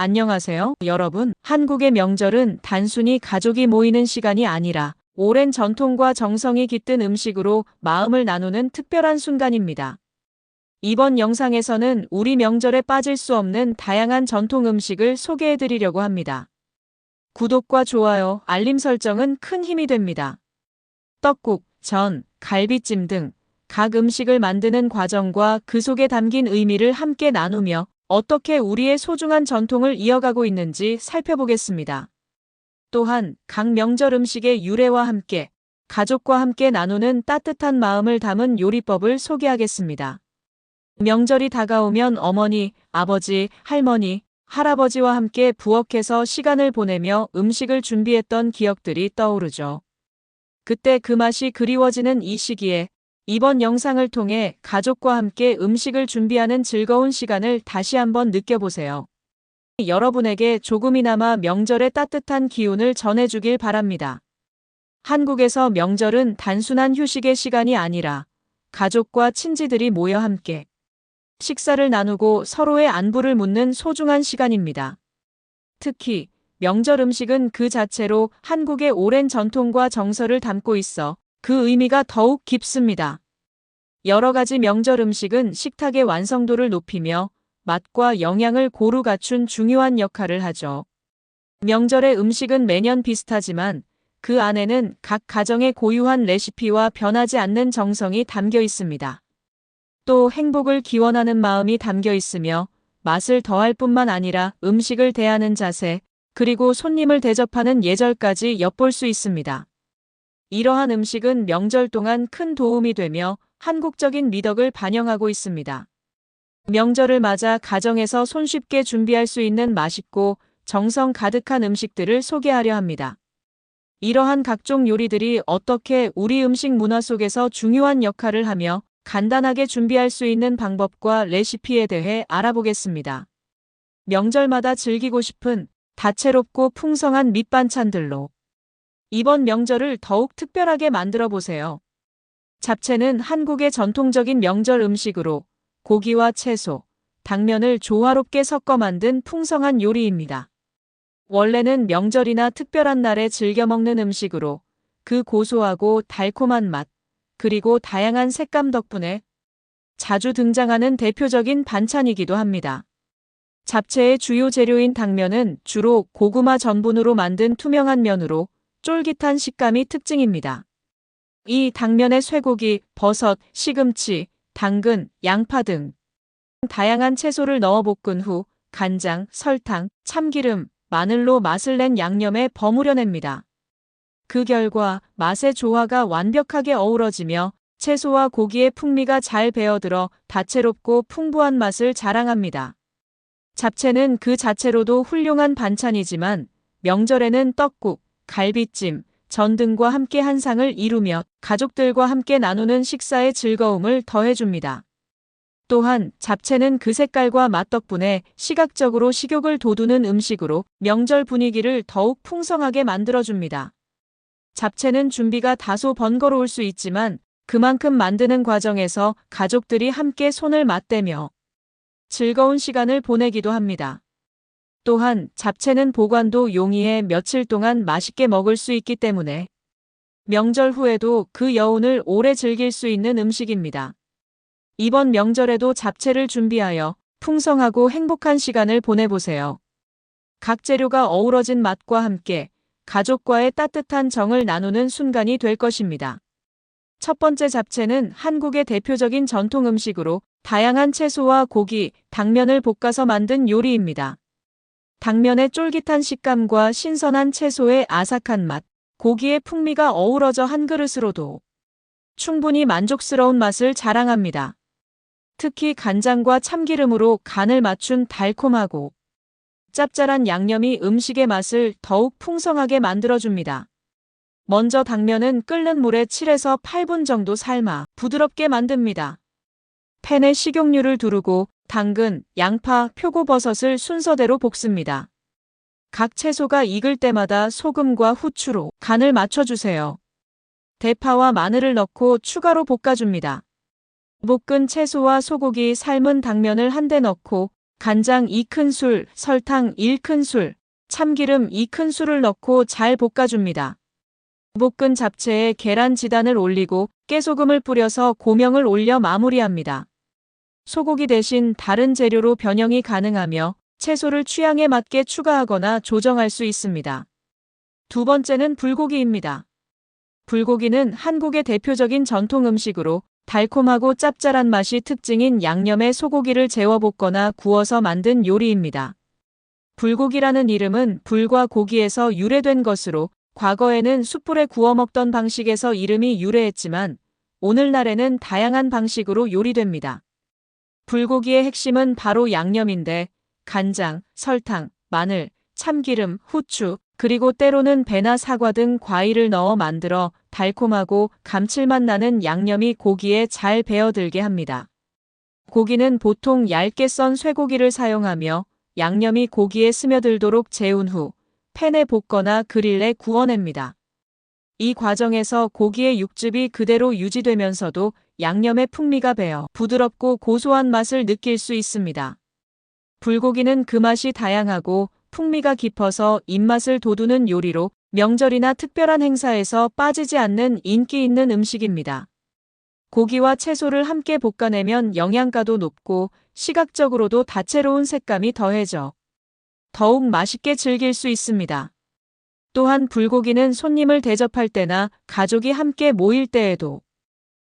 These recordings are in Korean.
안녕하세요, 여러분. 한국의 명절은 단순히 가족이 모이는 시간이 아니라 오랜 전통과 정성이 깃든 음식으로 마음을 나누는 특별한 순간입니다. 이번 영상에서는 우리 명절에 빠질 수 없는 다양한 전통 음식을 소개해 드리려고 합니다. 구독과 좋아요, 알림 설정은 큰 힘이 됩니다. 떡국, 전, 갈비찜 등 각 음식을 만드는 과정과 그 속에 담긴 의미를 함께 나누며 어떻게 우리의 소중한 전통을 이어가고 있는지 살펴보겠습니다. 또한 각 명절 음식의 유래와 함께 가족과 함께 나누는 따뜻한 마음을 담은 요리법을 소개하겠습니다. 명절이 다가오면 어머니, 아버지, 할머니, 할아버지와 함께 부엌에서 시간을 보내며 음식을 준비했던 기억들이 떠오르죠. 그때 그 맛이 그리워지는 이 시기에 이번 영상을 통해 가족과 함께 음식을 준비하는 즐거운 시간을 다시 한번 느껴보세요. 여러분에게 조금이나마 명절의 따뜻한 기운을 전해주길 바랍니다. 한국에서 명절은 단순한 휴식의 시간이 아니라 가족과 친지들이 모여 함께 식사를 나누고 서로의 안부를 묻는 소중한 시간입니다. 특히 명절 음식은 그 자체로 한국의 오랜 전통과 정서를 담고 있어 그 의미가 더욱 깊습니다. 여러 가지 명절 음식은 식탁의 완성도를 높이며 맛과 영양을 고루 갖춘 중요한 역할을 하죠. 명절의 음식은 매년 비슷하지만 그 안에는 각 가정의 고유한 레시피와 변하지 않는 정성이 담겨 있습니다. 또 행복을 기원하는 마음이 담겨 있으며 맛을 더할 뿐만 아니라 음식을 대하는 자세, 그리고 손님을 대접하는 예절까지 엿볼 수 있습니다. 이러한 음식은 명절 동안 큰 도움이 되며 한국적인 미덕을 반영하고 있습니다. 명절을 맞아 가정에서 손쉽게 준비할 수 있는 맛있고 정성 가득한 음식들을 소개하려 합니다. 이러한 각종 요리들이 어떻게 우리 음식 문화 속에서 중요한 역할을 하며 간단하게 준비할 수 있는 방법과 레시피에 대해 알아보겠습니다. 명절마다 즐기고 싶은 다채롭고 풍성한 밑반찬들로 이번 명절을 더욱 특별하게 만들어 보세요. 잡채는 한국의 전통적인 명절 음식으로 고기와 채소, 당면을 조화롭게 섞어 만든 풍성한 요리입니다. 원래는 명절이나 특별한 날에 즐겨 먹는 음식으로 그 고소하고 달콤한 맛, 그리고 다양한 색감 덕분에 자주 등장하는 대표적인 반찬이기도 합니다. 잡채의 주요 재료인 당면은 주로 고구마 전분으로 만든 투명한 면으로 쫄깃한 식감이 특징입니다. 이 당면에 쇠고기, 버섯, 시금치, 당근, 양파 등 다양한 채소를 넣어 볶은 후 간장, 설탕, 참기름, 마늘로 맛을 낸 양념에 버무려냅니다. 그 결과 맛의 조화가 완벽하게 어우러지며 채소와 고기의 풍미가 잘 배어들어 다채롭고 풍부한 맛을 자랑합니다. 잡채는 그 자체로도 훌륭한 반찬이지만 명절에는 떡국, 갈비찜, 전 등과 함께 한 상을 이루며 가족들과 함께 나누는 식사의 즐거움을 더해줍니다. 또한 잡채는 그 색깔과 맛 덕분에 시각적으로 식욕을 돋우는 음식으로 명절 분위기를 더욱 풍성하게 만들어줍니다. 잡채는 준비가 다소 번거로울 수 있지만 그만큼 만드는 과정에서 가족들이 함께 손을 맞대며 즐거운 시간을 보내기도 합니다. 또한 잡채는 보관도 용이해 며칠 동안 맛있게 먹을 수 있기 때문에 명절 후에도 그 여운을 오래 즐길 수 있는 음식입니다. 이번 명절에도 잡채를 준비하여 풍성하고 행복한 시간을 보내보세요. 각 재료가 어우러진 맛과 함께 가족과의 따뜻한 정을 나누는 순간이 될 것입니다. 첫 번째 잡채는 한국의 대표적인 전통 음식으로 다양한 채소와 고기, 당면을 볶아서 만든 요리입니다. 당면의 쫄깃한 식감과 신선한 채소의 아삭한 맛, 고기의 풍미가 어우러져 한 그릇으로도 충분히 만족스러운 맛을 자랑합니다. 특히 간장과 참기름으로 간을 맞춘 달콤하고 짭짤한 양념이 음식의 맛을 더욱 풍성하게 만들어줍니다. 먼저 당면은 끓는 물에 7에서 8분 정도 삶아 부드럽게 만듭니다. 팬에 식용유를 두르고 당근, 양파, 표고버섯을 순서대로 볶습니다. 각 채소가 익을 때마다 소금과 후추로 간을 맞춰주세요. 대파와 마늘을 넣고 추가로 볶아줍니다. 볶은 채소와 소고기 삶은 당면을 한데 넣고 간장 2큰술, 설탕 1큰술, 참기름 2큰술을 넣고 잘 볶아줍니다. 볶은 잡채에 계란 지단을 올리고 깨소금을 뿌려서 고명을 올려 마무리합니다. 소고기 대신 다른 재료로 변형이 가능하며 채소를 취향에 맞게 추가하거나 조정할 수 있습니다. 두 번째는 불고기입니다. 불고기는 한국의 대표적인 전통 음식으로 달콤하고 짭짤한 맛이 특징인 양념에 소고기를 재워 볶거나 구워서 만든 요리입니다. 불고기라는 이름은 불과 고기에서 유래된 것으로 과거에는 숯불에 구워 먹던 방식에서 이름이 유래했지만 오늘날에는 다양한 방식으로 요리됩니다. 불고기의 핵심은 바로 양념인데 간장, 설탕, 마늘, 참기름, 후추, 그리고 때로는 배나 사과 등 과일을 넣어 만들어 달콤하고 감칠맛 나는 양념이 고기에 잘 배어들게 합니다. 고기는 보통 얇게 썬 쇠고기를 사용하며 양념이 고기에 스며들도록 재운 후 팬에 볶거나 그릴에 구워냅니다. 이 과정에서 고기의 육즙이 그대로 유지되면서도 양념의 풍미가 배어 부드럽고 고소한 맛을 느낄 수 있습니다. 불고기는 그 맛이 다양하고 풍미가 깊어서 입맛을 돋우는 요리로 명절이나 특별한 행사에서 빠지지 않는 인기 있는 음식입니다. 고기와 채소를 함께 볶아내면 영양가도 높고 시각적으로도 다채로운 색감이 더해져 더욱 맛있게 즐길 수 있습니다. 또한 불고기는 손님을 대접할 때나 가족이 함께 모일 때에도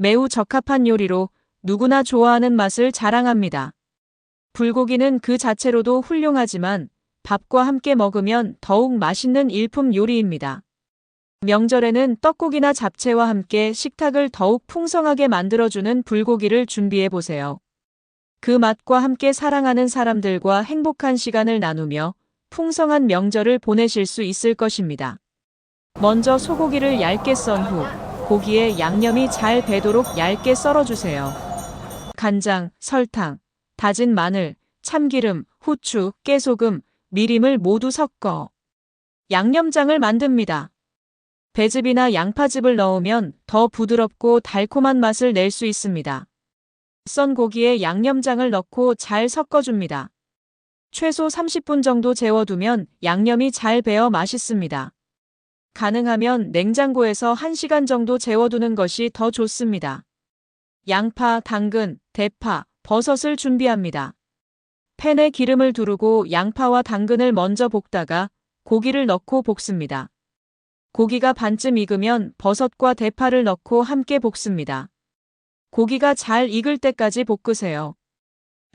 매우 적합한 요리로 누구나 좋아하는 맛을 자랑합니다. 불고기는 그 자체로도 훌륭하지만 밥과 함께 먹으면 더욱 맛있는 일품 요리입니다. 명절에는 떡국이나 잡채와 함께 식탁을 더욱 풍성하게 만들어주는 불고기를 준비해 보세요. 그 맛과 함께 사랑하는 사람들과 행복한 시간을 나누며 풍성한 명절을 보내실 수 있을 것입니다. 먼저 소고기를 얇게 썬 후 고기에 양념이 잘 배도록 얇게 썰어주세요. 간장, 설탕, 다진 마늘, 참기름, 후추, 깨소금, 미림을 모두 섞어 양념장을 만듭니다. 배즙이나 양파즙을 넣으면 더 부드럽고 달콤한 맛을 낼 수 있습니다. 썬 고기에 양념장을 넣고 잘 섞어줍니다. 최소 30분 정도 재워두면 양념이 잘 배어 맛있습니다. 가능하면 냉장고에서 1시간 정도 재워두는 것이 더 좋습니다. 양파, 당근, 대파, 버섯을 준비합니다. 팬에 기름을 두르고 양파와 당근을 먼저 볶다가 고기를 넣고 볶습니다. 고기가 반쯤 익으면 버섯과 대파를 넣고 함께 볶습니다. 고기가 잘 익을 때까지 볶으세요.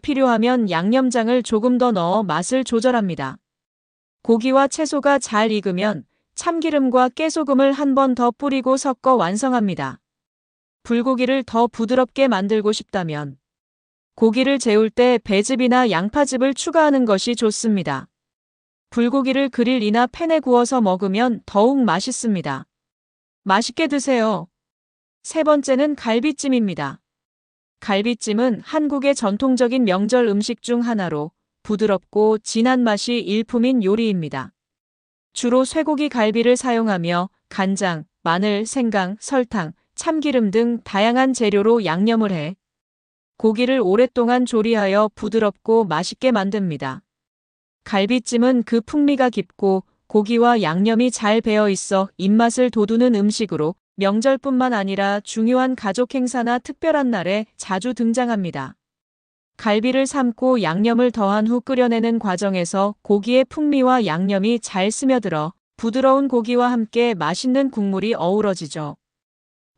필요하면 양념장을 조금 더 넣어 맛을 조절합니다. 고기와 채소가 잘 익으면 참기름과 깨소금을 한 번 더 뿌리고 섞어 완성합니다. 불고기를 더 부드럽게 만들고 싶다면 고기를 재울 때 배즙이나 양파즙을 추가하는 것이 좋습니다. 불고기를 그릴이나 팬에 구워서 먹으면 더욱 맛있습니다. 맛있게 드세요. 세 번째는 갈비찜입니다. 갈비찜은 한국의 전통적인 명절 음식 중 하나로 부드럽고 진한 맛이 일품인 요리입니다. 주로 쇠고기 갈비를 사용하며 간장, 마늘, 생강, 설탕, 참기름 등 다양한 재료로 양념을 해 고기를 오랫동안 조리하여 부드럽고 맛있게 만듭니다. 갈비찜은 그 풍미가 깊고 고기와 양념이 잘 배어 있어 입맛을 돋우는 음식으로 명절뿐만 아니라 중요한 가족 행사나 특별한 날에 자주 등장합니다. 갈비를 삶고 양념을 더한 후 끓여내는 과정에서 고기의 풍미와 양념이 잘 스며들어 부드러운 고기와 함께 맛있는 국물이 어우러지죠.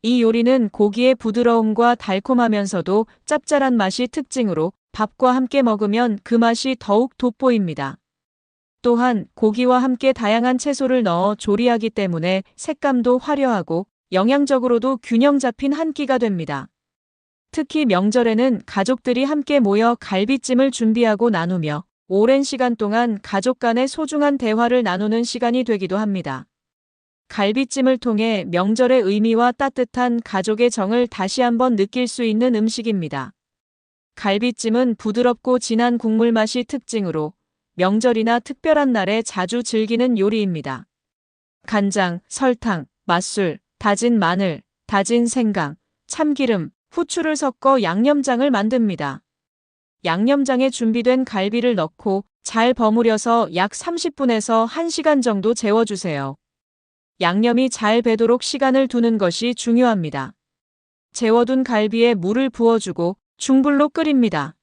이 요리는 고기의 부드러움과 달콤하면서도 짭짤한 맛이 특징으로 밥과 함께 먹으면 그 맛이 더욱 돋보입니다. 또한 고기와 함께 다양한 채소를 넣어 조리하기 때문에 색감도 화려하고 영양적으로도 균형 잡힌 한 끼가 됩니다. 특히 명절에는 가족들이 함께 모여 갈비찜을 준비하고 나누며 오랜 시간 동안 가족 간의 소중한 대화를 나누는 시간이 되기도 합니다. 갈비찜을 통해 명절의 의미와 따뜻한 가족의 정을 다시 한번 느낄 수 있는 음식입니다. 갈비찜은 부드럽고 진한 국물 맛이 특징으로 명절이나 특별한 날에 자주 즐기는 요리입니다. 간장, 설탕, 맛술, 다진 마늘, 다진 생강, 참기름, 후추를 섞어 양념장을 만듭니다. 양념장에 준비된 갈비를 넣고 잘 버무려서 약 30분에서 1시간 정도 재워주세요. 양념이 잘 배도록 시간을 두는 것이 중요합니다. 재워둔 갈비에 물을 부어주고 중불로 끓입니다.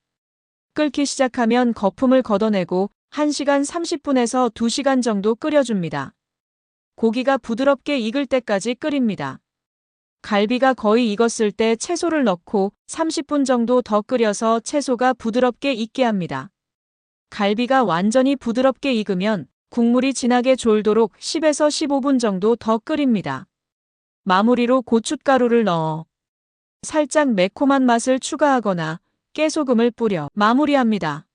끓기 시작하면 거품을 걷어내고 1시간 30분에서 2시간 정도 끓여줍니다. 고기가 부드럽게 익을 때까지 끓입니다. 갈비가 거의 익었을 때 채소를 넣고 30분 정도 더 끓여서 채소가 부드럽게 익게 합니다. 갈비가 완전히 부드럽게 익으면 국물이 진하게 졸도록 10에서 15분 정도 더 끓입니다. 마무리로 고춧가루를 넣어 살짝 매콤한 맛을 추가하거나 깨소금을 뿌려 마무리합니다.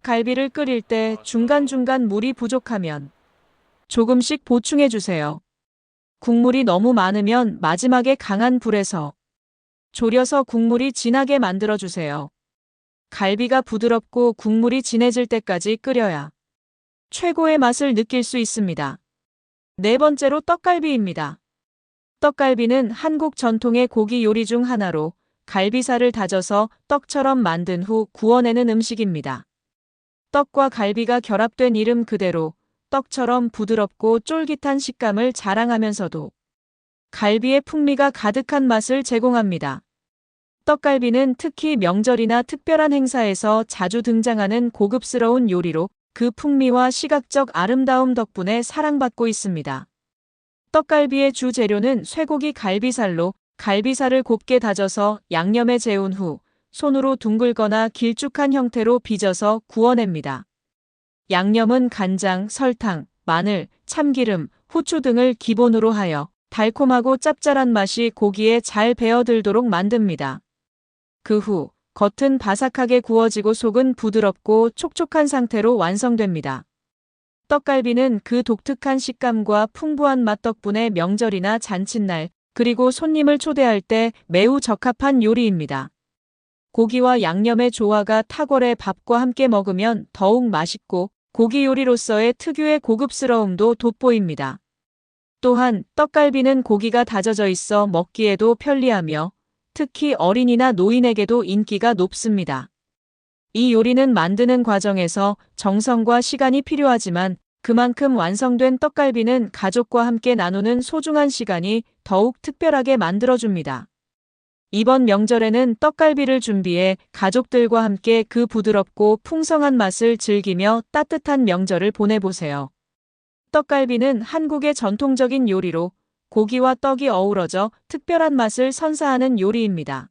갈비를 끓일 때 중간중간 물이 부족하면 조금씩 보충해 주세요. 국물이 너무 많으면 마지막에 강한 불에서 졸여서 국물이 진하게 만들어 주세요. 갈비가 부드럽고 국물이 진해질 때까지 끓여야 최고의 맛을 느낄 수 있습니다. 네 번째로 떡갈비입니다. 떡갈비는 한국 전통의 고기 요리 중 하나로 갈비살을 다져서 떡처럼 만든 후 구워내는 음식입니다. 떡과 갈비가 결합된 이름 그대로 떡처럼 부드럽고 쫄깃한 식감을 자랑하면서도 갈비의 풍미가 가득한 맛을 제공합니다. 떡갈비는 특히 명절이나 특별한 행사에서 자주 등장하는 고급스러운 요리로 그 풍미와 시각적 아름다움 덕분에 사랑받고 있습니다. 떡갈비의 주 재료는 쇠고기 갈비살로 갈비살을 곱게 다져서 양념에 재운 후 손으로 둥글거나 길쭉한 형태로 빚어서 구워냅니다. 양념은 간장, 설탕, 마늘, 참기름, 후추 등을 기본으로 하여 달콤하고 짭짤한 맛이 고기에 잘 배어들도록 만듭니다. 그 후 겉은 바삭하게 구워지고 속은 부드럽고 촉촉한 상태로 완성됩니다. 떡갈비는 그 독특한 식감과 풍부한 맛 덕분에 명절이나 잔칫날, 그리고 손님을 초대할 때 매우 적합한 요리입니다. 고기와 양념의 조화가 탁월해 밥과 함께 먹으면 더욱 맛있고 고기 요리로서의 특유의 고급스러움도 돋보입니다. 또한 떡갈비는 고기가 다져져 있어 먹기에도 편리하며 특히 어린이나 노인에게도 인기가 높습니다. 이 요리는 만드는 과정에서 정성과 시간이 필요하지만 그만큼 완성된 떡갈비는 가족과 함께 나누는 소중한 시간이 더욱 특별하게 만들어줍니다. 이번 명절에는 떡갈비를 준비해 가족들과 함께 그 부드럽고 풍성한 맛을 즐기며 따뜻한 명절을 보내보세요. 떡갈비는 한국의 전통적인 요리로 고기와 떡이 어우러져 특별한 맛을 선사하는 요리입니다.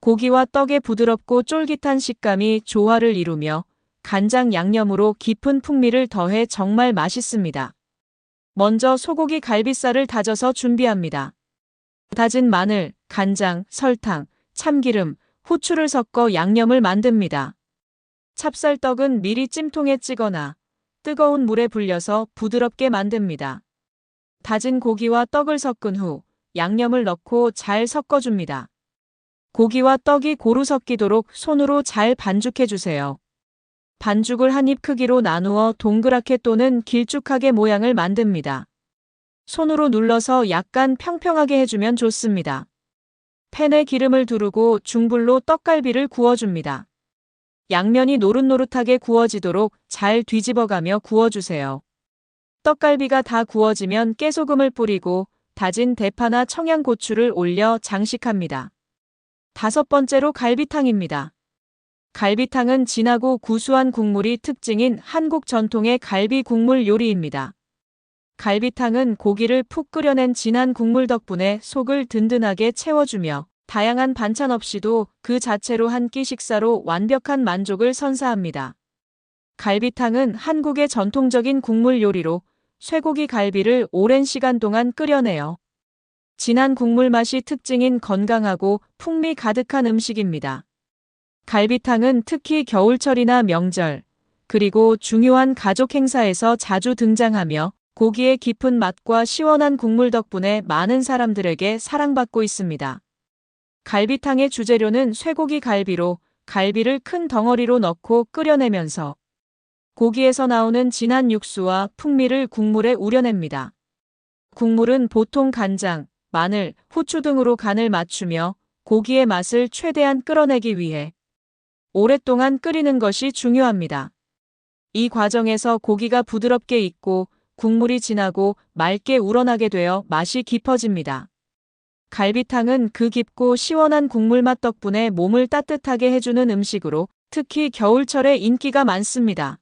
고기와 떡의 부드럽고 쫄깃한 식감이 조화를 이루며 간장 양념으로 깊은 풍미를 더해 정말 맛있습니다. 먼저 소고기 갈비살을 다져서 준비합니다. 다진 마늘, 간장, 설탕, 참기름, 후추를 섞어 양념을 만듭니다. 찹쌀떡은 미리 찜통에 찌거나 뜨거운 물에 불려서 부드럽게 만듭니다. 다진 고기와 떡을 섞은 후 양념을 넣고 잘 섞어줍니다. 고기와 떡이 고루 섞이도록 손으로 잘 반죽해 주세요. 반죽을 한 입 크기로 나누어 동그랗게 또는 길쭉하게 모양을 만듭니다. 손으로 눌러서 약간 평평하게 해주면 좋습니다. 팬에 기름을 두르고 중불로 떡갈비를 구워줍니다. 양면이 노릇노릇하게 구워지도록 잘 뒤집어가며 구워주세요. 떡갈비가 다 구워지면 깨소금을 뿌리고 다진 대파나 청양고추를 올려 장식합니다. 다섯 번째로 갈비탕입니다. 갈비탕은 진하고 구수한 국물이 특징인 한국 전통의 갈비 국물 요리입니다. 갈비탕은 고기를 푹 끓여낸 진한 국물 덕분에 속을 든든하게 채워주며 다양한 반찬 없이도 그 자체로 한 끼 식사로 완벽한 만족을 선사합니다. 갈비탕은 한국의 전통적인 국물 요리로 쇠고기 갈비를 오랜 시간 동안 끓여내요. 진한 국물 맛이 특징인 건강하고 풍미 가득한 음식입니다. 갈비탕은 특히 겨울철이나 명절, 그리고 중요한 가족 행사에서 자주 등장하며 고기의 깊은 맛과 시원한 국물 덕분에 많은 사람들에게 사랑받고 있습니다. 갈비탕의 주재료는 쇠고기 갈비로 갈비를 큰 덩어리로 넣고 끓여내면서 고기에서 나오는 진한 육수와 풍미를 국물에 우려냅니다. 국물은 보통 간장, 마늘, 후추 등으로 간을 맞추며 고기의 맛을 최대한 끌어내기 위해 오랫동안 끓이는 것이 중요합니다. 이 과정에서 고기가 부드럽게 익고 국물이 진하고 맑게 우러나게 되어 맛이 깊어집니다. 갈비탕은 그 깊고 시원한 국물 맛 덕분에 몸을 따뜻하게 해주는 음식으로 특히 겨울철에 인기가 많습니다.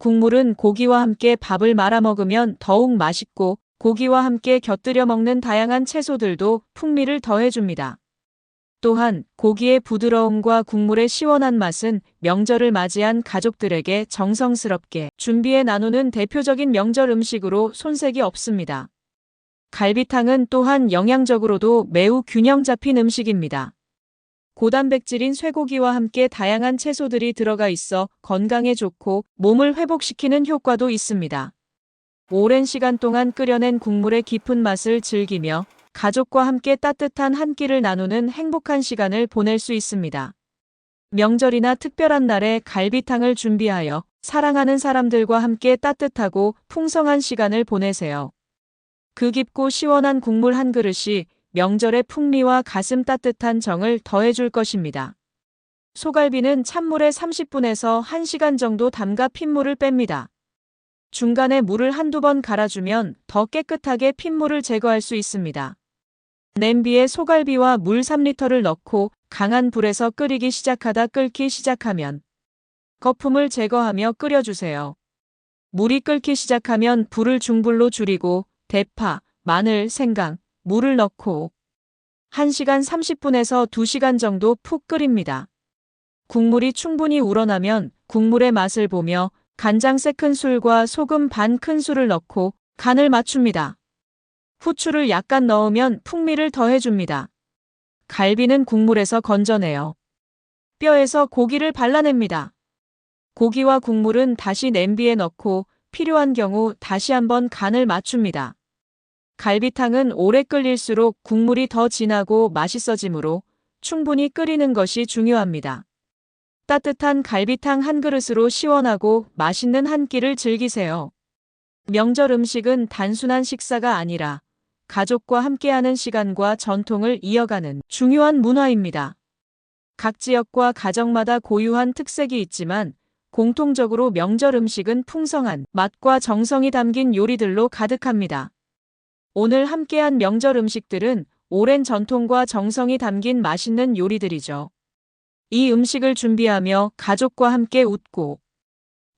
국물은 고기와 함께 밥을 말아 먹으면 더욱 맛있고 고기와 함께 곁들여 먹는 다양한 채소들도 풍미를 더해줍니다. 또한 고기의 부드러움과 국물의 시원한 맛은 명절을 맞이한 가족들에게 정성스럽게 준비해 나누는 대표적인 명절 음식으로 손색이 없습니다. 갈비탕은 또한 영양적으로도 매우 균형 잡힌 음식입니다. 고단백질인 쇠고기와 함께 다양한 채소들이 들어가 있어 건강에 좋고 몸을 회복시키는 효과도 있습니다. 오랜 시간 동안 끓여낸 국물의 깊은 맛을 즐기며 가족과 함께 따뜻한 한 끼를 나누는 행복한 시간을 보낼 수 있습니다. 명절이나 특별한 날에 갈비탕을 준비하여 사랑하는 사람들과 함께 따뜻하고 풍성한 시간을 보내세요. 그 깊고 시원한 국물 한 그릇이 명절의 풍미와 가슴 따뜻한 정을 더해줄 것입니다. 소갈비는 찬물에 30분에서 1시간 정도 담가 핏물을 뺍니다. 중간에 물을 한두 번 갈아주면 더 깨끗하게 핏물을 제거할 수 있습니다. 냄비에 소갈비와 물 3리터를 넣고 강한 불에서 끓이기 시작하다 끓기 시작하면 거품을 제거하며 끓여주세요. 물이 끓기 시작하면 불을 중불로 줄이고 대파, 마늘, 생강, 물을 넣고 1시간 30분에서 2시간 정도 푹 끓입니다. 국물이 충분히 우러나면 국물의 맛을 보며 간장 세 큰술과 소금 반 큰술을 넣고 간을 맞춥니다. 후추를 약간 넣으면 풍미를 더해줍니다. 갈비는 국물에서 건져내요. 뼈에서 고기를 발라냅니다. 고기와 국물은 다시 냄비에 넣고 필요한 경우 다시 한번 간을 맞춥니다. 갈비탕은 오래 끓일수록 국물이 더 진하고 맛있어지므로 충분히 끓이는 것이 중요합니다. 따뜻한 갈비탕 한 그릇으로 시원하고 맛있는 한 끼를 즐기세요. 명절 음식은 단순한 식사가 아니라 가족과 함께하는 시간과 전통을 이어가는 중요한 문화입니다. 각 지역과 가정마다 고유한 특색이 있지만 공통적으로 명절 음식은 풍성한 맛과 정성이 담긴 요리들로 가득합니다. 오늘 함께한 명절 음식들은 오랜 전통과 정성이 담긴 맛있는 요리들이죠. 이 음식을 준비하며 가족과 함께 웃고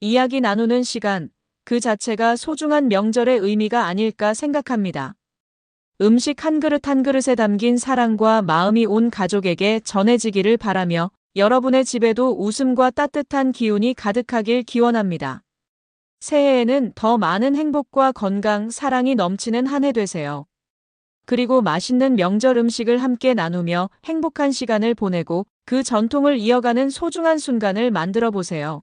이야기 나누는 시간, 그 자체가 소중한 명절의 의미가 아닐까 생각합니다. 음식 한 그릇 한 그릇에 담긴 사랑과 마음이 온 가족에게 전해지기를 바라며 여러분의 집에도 웃음과 따뜻한 기운이 가득하길 기원합니다. 새해에는 더 많은 행복과 건강, 사랑이 넘치는 한 해 되세요. 그리고 맛있는 명절 음식을 함께 나누며 행복한 시간을 보내고 그 전통을 이어가는 소중한 순간을 만들어 보세요.